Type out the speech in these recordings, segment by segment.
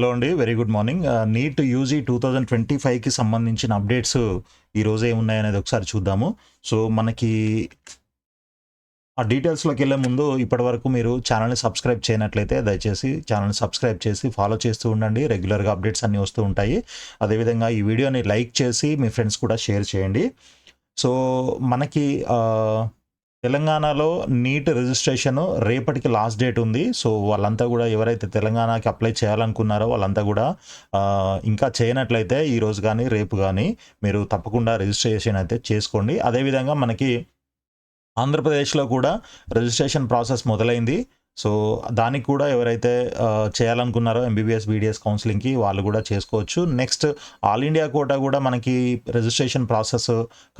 Hello అండి very good morning. NEET UG two thousand twenty ఫైవ్కి సంబంధించిన అప్డేట్స్ ఈరోజు ఏమున్నాయనేది ఒకసారి చూద్దాము. సో మనకి ఆ డీటెయిల్స్లోకి వెళ్ళే ముందు ఇప్పటి వరకు మీరు ఛానల్ని సబ్స్క్రైబ్ చేయనట్లయితే దయచేసి ఛానల్ని సబ్స్క్రైబ్ చేసి ఫాలో చేస్తూ ఉండండి. రెగ్యులర్గా అప్డేట్స్ అన్నీ వస్తూ ఉంటాయి. అదేవిధంగా ఈ వీడియోని లైక్ చేసి మీ ఫ్రెండ్స్ కూడా షేర్ చేయండి. సో మనకి తెలంగాణలో నీట్ రిజిస్ట్రేషన్ రేపటికి లాస్ట్ డేట్ ఉంది. సో వాళ్ళంతా కూడా ఎవరైతే తెలంగాణకి అప్లై చేయాలనుకున్నారో వాళ్ళంతా కూడా ఇంకా చేయనట్లయితే ఈ రోజు కానీ రేపు కానీ మీరు తప్పకుండా రిజిస్ట్రేషన్ అయితే చేసుకోండి. అదేవిధంగా మనకి ఆంధ్రప్రదేశ్లో కూడా రిజిస్ట్రేషన్ ప్రాసెస్ మొదలైంది. సో దానికి కూడా ఎవరైతే చేయాలనుకున్నారో ఎంబీబీఎస్ బీడీఎస్ కౌన్సిలింగ్కి వాళ్ళు కూడా చేసుకోవచ్చు. నెక్స్ట్ ఆల్ ఇండియా కోటా కూడా మనకి రిజిస్ట్రేషన్ ప్రాసెస్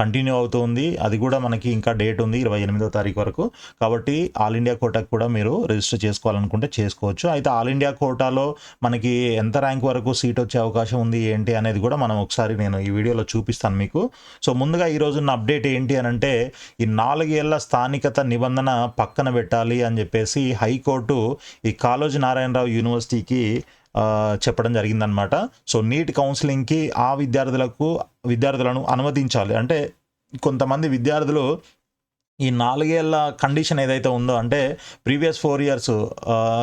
కంటిన్యూ అవుతుంది అది కూడా మనకి ఇంకా డేట్ ఉంది ఇరవై ఎనిమిదో తారీఖు వరకు. కాబట్టి ఆల్ ఇండియా కోటాకు కూడా మీరు రిజిస్టర్ చేసుకోవాలనుకుంటే చేసుకోవచ్చు. అయితే ఆల్ ఇండియా కోటాలో మనకి ఎంత ర్యాంక్ వరకు సీట్ వచ్చే అవకాశం ఉంది ఏంటి అనేది కూడా మనం ఒకసారి నేను ఈ వీడియోలో చూపిస్తాను మీకు. సో ముందుగా ఈ రోజున్న అప్డేట్ ఏంటి అని అంటే ఈ నాలుగేళ్ళ స్థానికత నిబంధన పక్కన పెట్టాలి అని చెప్పేసి హైకోర్టు ఈ కాళోజీ నారాయణరావు యూనివర్సిటీకి చెప్పడం జరిగిందనమాట సో నీట్ కౌన్సిలింగ్కి ఆ విద్యార్థులకు విద్యార్థులను అనుమతించాలి. అంటే కొంతమంది విద్యార్థులు ఈ నాలుగేళ్ళ కండిషన్ ఏదైతే ఉందో అంటే ప్రీవియస్ ఫోర్ ఇయర్స్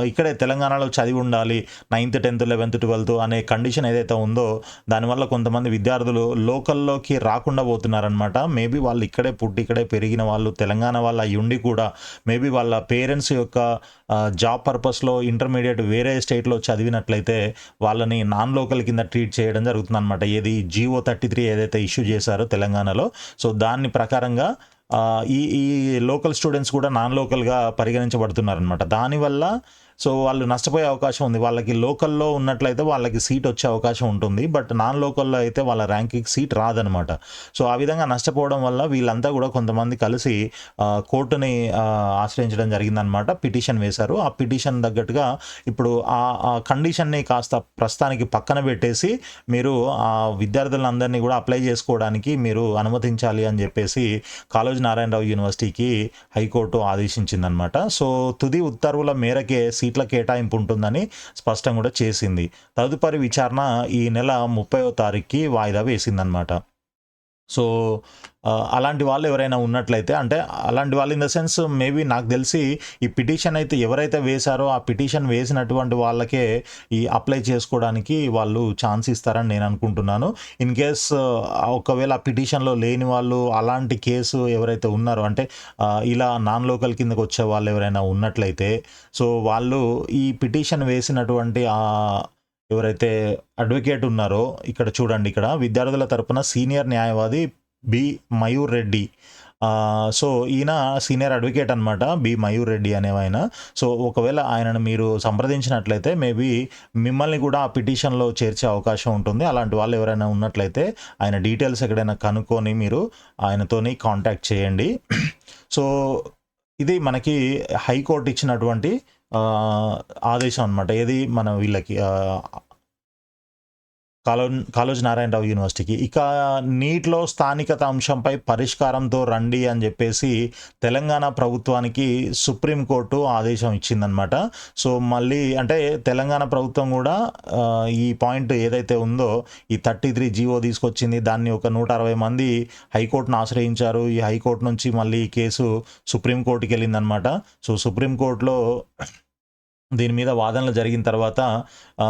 ఇక్కడే తెలంగాణలో చదివి ఉండాలి నైన్త్ టెన్త్ లెవెన్త్ ట్వెల్త్ అనే కండిషన్ ఏదైతే ఉందో దానివల్ల కొంతమంది విద్యార్థులు లోకల్లోకి రాకుండా పోతున్నారనమాట మేబీ వాళ్ళు ఇక్కడే పుట్టి ఇక్కడే పెరిగిన వాళ్ళు తెలంగాణ వాళ్ళు అయి ఉండి కూడా మేబీ వాళ్ళ పేరెంట్స్ యొక్క జాబ్ పర్పస్లో ఇంటర్మీడియట్ వేరే స్టేట్లో చదివినట్లయితే వాళ్ళని నాన్ లోకల్ కింద ట్రీట్ చేయడం జరుగుతుంది అనమాట ఏది జియో థర్టీ త్రీ ఏదైతే ఇష్యూ చేశారో తెలంగాణలో. సో దాని ప్రకారంగా ఈ ఈ లోకల్ స్టూడెంట్స్ కూడా నాన్ లోకల్గా పరిగణించబడుతున్నారనమాట దానివల్ల సో వాళ్ళు నష్టపోయే అవకాశం ఉంది. వాళ్ళకి లోకల్లో ఉన్నట్లయితే వాళ్ళకి సీట్ వచ్చే అవకాశం ఉంటుంది. బట్ నాన్ లోకల్లో అయితే వాళ్ళ ర్యాంకింగ్ సీట్ రాదనమాట. సో ఆ విధంగా నష్టపోవడం వల్ల వీళ్ళంతా కూడా కొంతమంది కలిసి కోర్టుని ఆశ్రయించడం జరిగిందనమాట. పిటిషన్ వేశారు. ఆ పిటిషన్ తగ్గట్టుగా ఇప్పుడు ఆ కండిషన్ని కాస్త ప్రస్తుతానికి పక్కన పెట్టేసి మీరు ఆ విద్యార్థులందరినీ కూడా అప్లై చేసుకోవడానికి మీరు అనుమతించాలి అని చెప్పేసి కాళోజీ నారాయణరావు యూనివర్సిటీకి హైకోర్టు ఆదేశించిందనమాట. సో తుది ఉత్తర్వుల మేరకే సి సీట్ల కేటాయింపు ఉంటుందని స్పష్టం కూడా చేసింది. తదుపరి విచారణ ఈ నెల ముప్పైవ తారీఖుకి వాయిదా వేసిందనమాట సో అలాంటి వాళ్ళు ఎవరైనా ఉన్నట్లయితే అంటే అలాంటి వాళ్ళు ఇన్ ద సెన్స్ మేబీ నాకు తెలిసి ఈ పిటిషన్ అయితే ఎవరైతే వేశారో ఆ పిటిషన్ వేసినటువంటి వాళ్ళకే ఈ అప్లై చేసుకోవడానికి వాళ్ళు ఛాన్స్ ఇస్తారని నేను అనుకుంటున్నాను. ఇన్ కేస్ ఒకవేళ ఆ పిటిషన్లో లేని వాళ్ళు అలాంటి కేసు ఎవరైతే ఉన్నారో అంటే ఇలా నాన్ లోకల్ కిందకు వచ్చే వాళ్ళు ఎవరైనా ఉన్నట్లయితే సో వాళ్ళు ఈ పిటిషన్ వేసినటువంటి ఎవరైతే అడ్వకేట్ ఉన్నారో ఇక్కడ చూడండి ఇక్కడ విద్యార్థుల తరపున సీనియర్ న్యాయవాది బి మయూర్ రెడ్డి. సో ఈయన సీనియర్ అడ్వకేట్ అనమాట బి మయూర్ రెడ్డి అనేవాయన. సో ఒకవేళ ఆయనను మీరు సంప్రదించినట్లయితే మేబీ మిమ్మల్ని కూడా ఆ పిటిషన్లో చేర్చే అవకాశం ఉంటుంది. అలాంటి వాళ్ళు ఎవరైనా ఉన్నట్లయితే ఆయన డీటెయిల్స్ ఎక్కడైనా కనుక్కొని మీరు ఆయనతోని కాంటాక్ట్ చేయండి. సో ఇది మనకి హైకోర్టు ఇచ్చినటువంటి ఆదేశం అనమాట ఏది మన వీళ్ళకి కాలో కాళోజీ నారాయణరావు యూనివర్సిటీకి. ఇక నీటిలో స్థానికత అంశంపై పరిష్కారంతో రండి అని చెప్పేసి తెలంగాణ ప్రభుత్వానికి సుప్రీంకోర్టు ఆదేశం ఇచ్చిందనమాట సో మళ్ళీ అంటే తెలంగాణ ప్రభుత్వం కూడా ఈ పాయింట్ ఏదైతే ఉందో ఈ థర్టీ త్రీ జీవో తీసుకొచ్చింది. దాన్ని ఒక నూట అరవై మంది హైకోర్టును ఆశ్రయించారు. ఈ హైకోర్టు నుంచి మళ్ళీ ఈ కేసు సుప్రీంకోర్టుకి వెళ్ళిందనమాట సో సుప్రీంకోర్టులో దీని మీద వాదనలు జరిగిన తర్వాత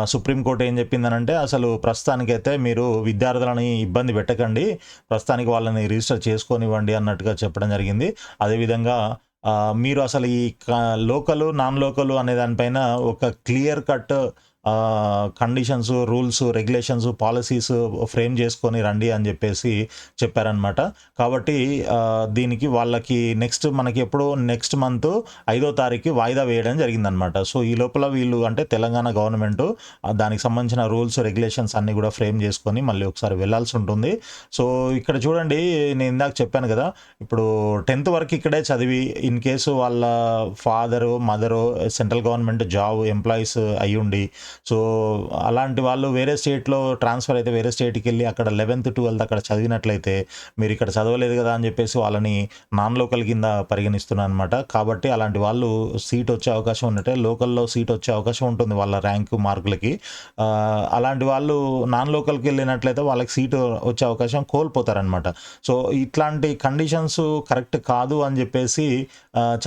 సుప్రీంకోర్టు ఏం చెప్పిందనంటే అసలు ప్రస్తుతానికైతే మీరు విద్యార్థులని ఇబ్బంది పెట్టకండి ప్రస్తుతానికి వాళ్ళని రిజిస్టర్ చేసుకొనివ్వండి అన్నట్టుగా చెప్పడం జరిగింది. అదేవిధంగా మీరు అసలు ఈ లోకల్ నాన్ లోకల్ అనే దానిపైన ఒక clear cut conditions rules regulations policies frame చేసుకొని రండి అని చెప్పేసి చెప్పారనమాట కాబట్టి దీనికి వాళ్ళకి నెక్స్ట్ మనకి ఎప్పుడు నెక్స్ట్ మంత్ ఐదో తారీఖు వాయిదా వేయడం జరిగిందనమాట సో ఈ లోపల వీళ్ళు అంటే తెలంగాణ గవర్నమెంట్ దానికి సంబంధించిన రూల్స్ రెగ్యులేషన్స్ అన్నీ కూడా ఫ్రేమ్ చేసుకొని మళ్ళీ ఒకసారి వెళ్ళాల్సి ఉంటుంది. సో ఇక్కడ చూడండి నేను ఇందాక చెప్పాను కదా ఇప్పుడు టెన్త్ వరకు ఇక్కడే చదివి ఇన్ కేసు వాళ్ళ father mother central government job employees అయ్యుండి ఉండి సో అలాంటి వాళ్ళు వేరే స్టేట్లో ట్రాన్స్ఫర్ అయితే వేరే స్టేట్కి వెళ్ళి అక్కడ లెవెన్త్ ట్వెల్త్ అక్కడ చదివినట్లయితే మీరు ఇక్కడ చదవలేదు కదా అని చెప్పేసి వాళ్ళని నాన్ లోకల్ కింద పరిగణిస్తున్నాను అనమాట కాబట్టి అలాంటి వాళ్ళు సీట్ వచ్చే అవకాశం ఉన్నట్టే లోకల్లో సీట్ వచ్చే అవకాశం ఉంటుంది వాళ్ళ ర్యాంకు మార్కులకి. అలాంటి వాళ్ళు నాన్ లోకల్కి వెళ్ళినట్లయితే వాళ్ళకి సీటు వచ్చే అవకాశం కోల్పోతారనమాట సో ఇట్లాంటి కండిషన్స్ కరెక్ట్ కాదు అని చెప్పేసి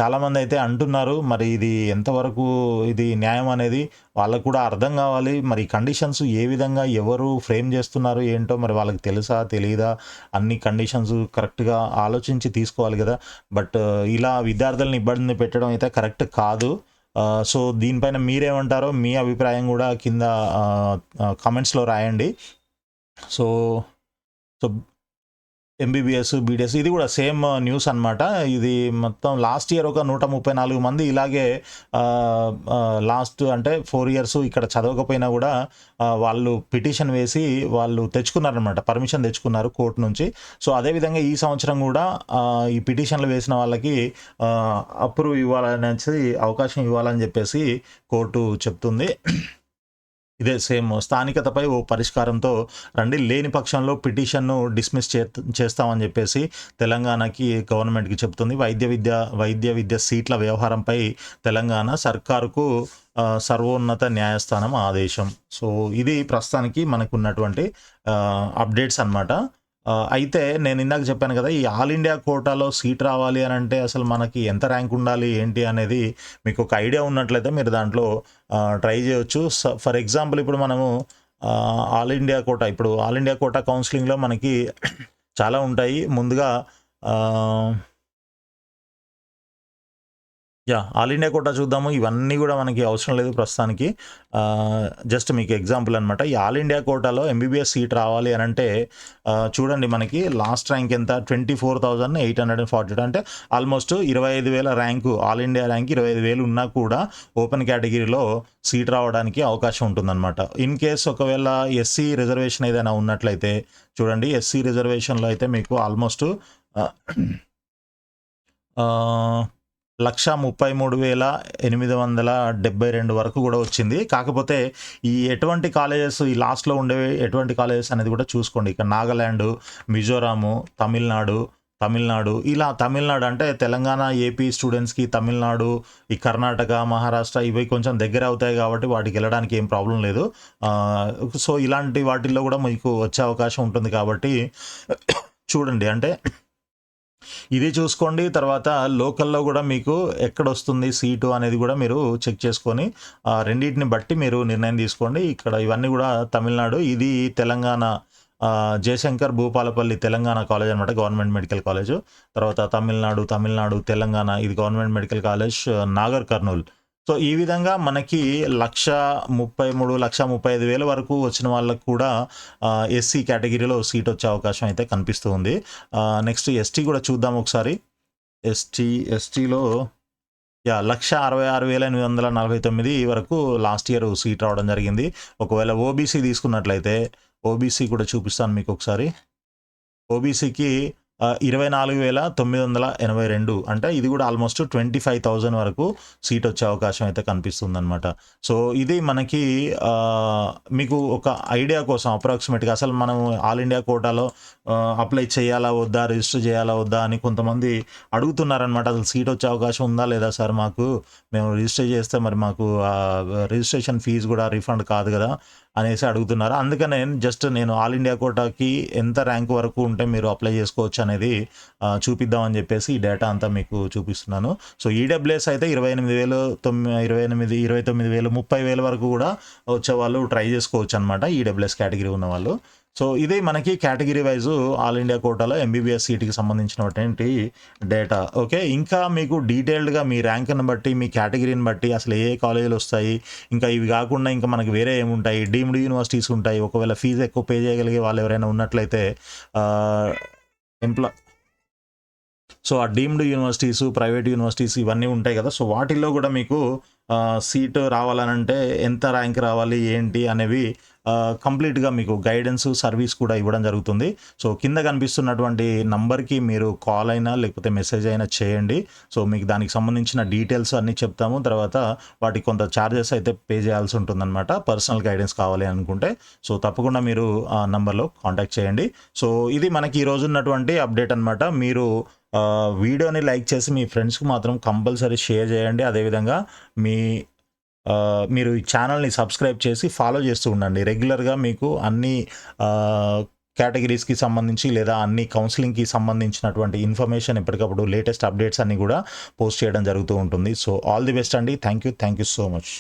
చాలామంది అయితే అంటున్నారు. మరి ఇది ఎంతవరకు ఇది న్యాయం అనేది వాళ్ళకు కూడా అర్థం కావాలి. మరి కండిషన్స్ ఏ విధంగా ఎవరు ఫ్రేమ్ చేస్తున్నారు ఏంటో మరి వాళ్ళకి తెలుసా తెలియదా అన్ని కండిషన్స్ కరెక్ట్గా ఆలోచించి తీసుకోవాలి కదా. బట్ uh, ఇలా విద్యార్థులను ఇబ్బంది పెట్టడం అయితే కరెక్ట్ కాదు. Uh, సో దీనిపైన మీరేమంటారో మీ అభిప్రాయం కూడా కింద uh, కమెంట్స్లో రాయండి. సో సో ఎంబీబీఎస్ బీడిఎస్ ఇది కూడా సేమ్ uh, న్యూస్ అన్నమాట. ఇది మొత్తం లాస్ట్ ఇయర్ ఒక నూట ముప్పై నాలుగు మంది ఇలాగే uh, uh, లాస్ట్ అంటే ఫోర్ ఇయర్స్ ఇక్కడ చదవకపోయినా కూడా వాళ్ళు పిటిషన్ వేసి వాళ్ళు తెచ్చుకున్నారనమాట పర్మిషన్ తెచ్చుకున్నారు కోర్టు నుంచి. సో అదేవిధంగా ఈ సంవత్సరం కూడా ఈ పిటిషన్లు వేసిన వాళ్ళకి అప్రూవ్ ఇవ్వాలనేసి అవకాశం ఇవ్వాలని చెప్పేసి కోర్టు చెప్తుంది. ఇదే సేమ్ స్థానికతపై ఓ పరిష్కారంతో రండి లేని పక్షంలో పిటిషన్ను డిస్మిస్ చే చేస్తామని చెప్పేసి తెలంగాణకి గవర్నమెంట్కి చెప్తుంది వైద్య విద్య వైద్య విద్య సీట్ల వ్యవహారంపై తెలంగాణ సర్కారుకు సర్వోన్నత న్యాయస్థానం ఆదేశం. సో ఇది ప్రస్తుతానికి మనకు ఉన్నటువంటి అప్డేట్స్ అన్నమాట. అయితే నేను ఇందాక చెప్పాను కదా ఈ ఆల్ ఇండియా కోటాలో సీట్ రావాలి అని అంటే అసలు మనకి ఎంత ర్యాంక్ ఉండాలి ఏంటి అనేది మీకు ఒక ఐడియా ఉన్నట్లయితే మీరు దాంట్లో ట్రై చేయొచ్చు. ఫర్ ఎగ్జాంపుల్ ఇప్పుడు మనము ఆల్ ఇండియా కోటా ఇప్పుడు ఆల్ ఇండియా కోటా కౌన్సిలింగ్లో మనకి చాలా ఉంటాయి. ముందుగా యా ఆల్ ఇండియా కోటా చూద్దాము. ఇవన్నీ కూడా మనకి అవసరం లేదు ప్రస్తుతానికి. జస్ట్ మీకు ఎగ్జాంపుల్ అనమాట ఈ ఆల్ ఇండియా కోటాలో ఎంబీబీఎస్ సీట్ రావాలి అని అంటే చూడండి మనకి లాస్ట్ ర్యాంక్ ఎంత? Twenty four thousand eight hundred and forty అంటే ఆల్మోస్ట్ ఇరవై ఐదు వేల ర్యాంకు ఆల్ ఇండియా ర్యాంక్ ఇరవై ఐదు వేలు ఉన్నా కూడా ఓపెన్ కేటగిరీలో సీట్ రావడానికి అవకాశం ఉంటుందన్నమాట. ఇన్ కేస్ ఒకవేళ ఎస్సీ రిజర్వేషన్ ఏదైనా ఉన్నట్లయితే చూడండి ఎస్సీ రిజర్వేషన్లో అయితే మీకు ఆల్మోస్ట్ లక్ష ముప్పై మూడు వేల ఎనిమిది వందల డెబ్బై రెండు వరకు కూడా వచ్చింది. కాకపోతే ఈ ఎటువంటి కాలేజెస్ ఈ లాస్ట్లో ఉండే ఎటువంటి కాలేజెస్ అనేది కూడా చూసుకోండి. ఇక్కడ నాగాల్యాండ్ మిజోరాము తమిళనాడు తమిళనాడు ఇలా తమిళనాడు అంటే తెలంగాణ ఏపీ స్టూడెంట్స్కి తమిళనాడు ఈ కర్ణాటక మహారాష్ట్ర ఇవి కొంచెం దగ్గర అవుతాయి కాబట్టి వాటికి వెళ్ళడానికి ఏం ప్రాబ్లం లేదు. సో ఇలాంటి వాటిల్లో కూడా మీకు వచ్చే అవకాశం ఉంటుంది కాబట్టి చూడండి. అంటే ఇది చూసుకోండి. తర్వాత లోకల్లో కూడా మీకు ఎక్కడ వస్తుంది సీటు అనేది కూడా మీరు చెక్ చేసుకొని రెండింటిని బట్టి మీరు నిర్ణయం తీసుకోండి. ఇక్కడ ఇవన్నీ కూడా తమిళనాడు ఇది తెలంగాణ జయశంకర్ భూపాలపల్లి తెలంగాణ కాలేజ్ అనమాట గవర్నమెంట్ మెడికల్ కాలేజ్. తర్వాత తమిళనాడు తమిళనాడు తెలంగాణ ఇది government medical college Nagar Kurnool. So ఈ విధంగా మనకి లక్ష ముప్పై మూడు లక్ష ముప్పై ఐదు వేల వరకు వచ్చిన వాళ్ళకు కూడా ఎస్సీ కేటగిరీలో సీట్ వచ్చే అవకాశం అయితే కనిపిస్తూ ఉంది. నెక్స్ట్ ఎస్టీ కూడా చూద్దాం ఒకసారి. ఎస్టీ ఎస్టీలో యా లక్ష అరవై ఆరు వేల ఎనిమిది వందల నలభై తొమ్మిది వరకు లాస్ట్ ఇయర్ సీట్ రావడం జరిగింది. ఒకవేళ ఓబీసీ తీసుకున్నట్లయితే ఓబీసీ కూడా చూపిస్తాను మీకు ఒకసారి. ఓబీసీకి ఇరవై నాలుగు వేల తొమ్మిది వందల ఎనభై రెండు అంటే ఇది కూడా ఆల్మోస్ట్ ట్వంటీ ఫైవ్ థౌజండ్ వరకు సీట్ వచ్చే అవకాశం అయితే కనిపిస్తుంది అనమాట సో ఇది మనకి మీకు ఒక ఐడియా కోసం అప్రాక్సిమేట్గా అసలు మనం ఆల్ ఇండియా కోటాలో అప్లై చేయాలా వద్దా రిజిస్టర్ చేయాలా వద్దా అని కొంతమంది అడుగుతున్నారనమాట అసలు సీట్ వచ్చే అవకాశం ఉందా లేదా సార్ మాకు? మేము రిజిస్టర్ చేస్తే మరి మాకు రిజిస్ట్రేషన్ ఫీజు కూడా రిఫండ్ కాదు కదా. అనేసి అడుగుతున్నారు. అందుకనే జస్ట్ నేను ఆల్ ఇండియా కోటాకి ఎంత ర్యాంక్ వరకు ఉంటే మీరు అప్లై చేసుకోవచ్చు అనేది చూపిద్దామని చెప్పేసి ఈ డేటా అంతా మీకు చూపిస్తున్నాను. సో ఈడబ్ల్యూఎస్ అయితే ఇరవై ఎనిమిది వేలు తొమ్మిది ఇరవై ఎనిమిది ఇరవై తొమ్మిది వేలు ముప్పై వేల వరకు కూడా వచ్చే వాళ్ళు ట్రై చేసుకోవచ్చు అనమాట ఈడబ్ల్యూఎస్ కేటగిరీ ఉన్న వాళ్ళు సో ఇది మనకి కేటగిరీ వైజ్ ఆల్ ఇండియా కోటాలో ఎంబీబీఎస్ సీట్కి సంబంధించినటువంటి డేటా. ఓకే ఇంకా మీకు డీటెయిల్డ్గా మీ ర్యాంక్ని బట్టి మీ కేటగిరీని బట్టి అసలు ఏ కాలేజీలు వస్తాయి ఇంకా ఇవి కాకుండా ఇంకా మనకి వేరే ఏముంటాయి డీమ్డ్ యూనివర్సిటీస్ ఉంటాయి ఒకవేళ ఫీజు ఎక్కువ పే చేయగలిగే వాళ్ళు ఎవరైనా ఉన్నట్లయితే ఎంప్లా సో ఆ డీమ్డ్ యూనివర్సిటీస్ ప్రైవేట్ యూనివర్సిటీస్ ఇవన్నీ ఉంటాయి కదా. సో వాటిల్లో కూడా మీకు సీటు రావాలనంటే ఎంత ర్యాంక్ రావాలి ఏంటి అనేవి కంప్లీట్గా మీకు గైడెన్స్ సర్వీస్ కూడా ఇవ్వడం జరుగుతుంది. సో కింద కనిపిస్తున్నటువంటి నంబర్కి మీరు కాల్ అయినా లేకపోతే మెసేజ్ అయినా చేయండి. సో మీకు దానికి సంబంధించిన డీటెయిల్స్ అన్నీ చెప్తాము. తర్వాత వాటికి కొంత ఛార్జెస్ అయితే పే చేయాల్సి ఉంటుందన్నమాట. పర్సనల్ గైడెన్స్ కావాలి అనుకుంటే. సో తప్పకుండా మీరు ఆ నంబర్లో కాంటాక్ట్ చేయండి. సో ఇది మనకి ఈరోజు ఉన్నటువంటి అప్డేట్ అనమాట మీరు వీడియోని లైక్ చేసి మీ ఫ్రెండ్స్కి మాత్రం కంపల్సరీ షేర్ చేయండి. అదేవిధంగా మీ మీరు ఈ ఛానల్ని సబ్స్క్రైబ్ చేసి ఫాలో చేస్తూ ఉండండి. రెగ్యులర్గా మీకు అన్ని కేటగిరీస్కి సంబంధించి లేదా అన్ని కౌన్సిలింగ్కి సంబంధించినటువంటి ఇన్ఫర్మేషన్ ఎప్పటికప్పుడు లేటెస్ట్ అప్డేట్స్ అన్ని కూడా పోస్ట్ చేయడం జరుగుతూ ఉంటుంది. సో ఆల్ ది బెస్ట్ అండి. Thank you thank you so much.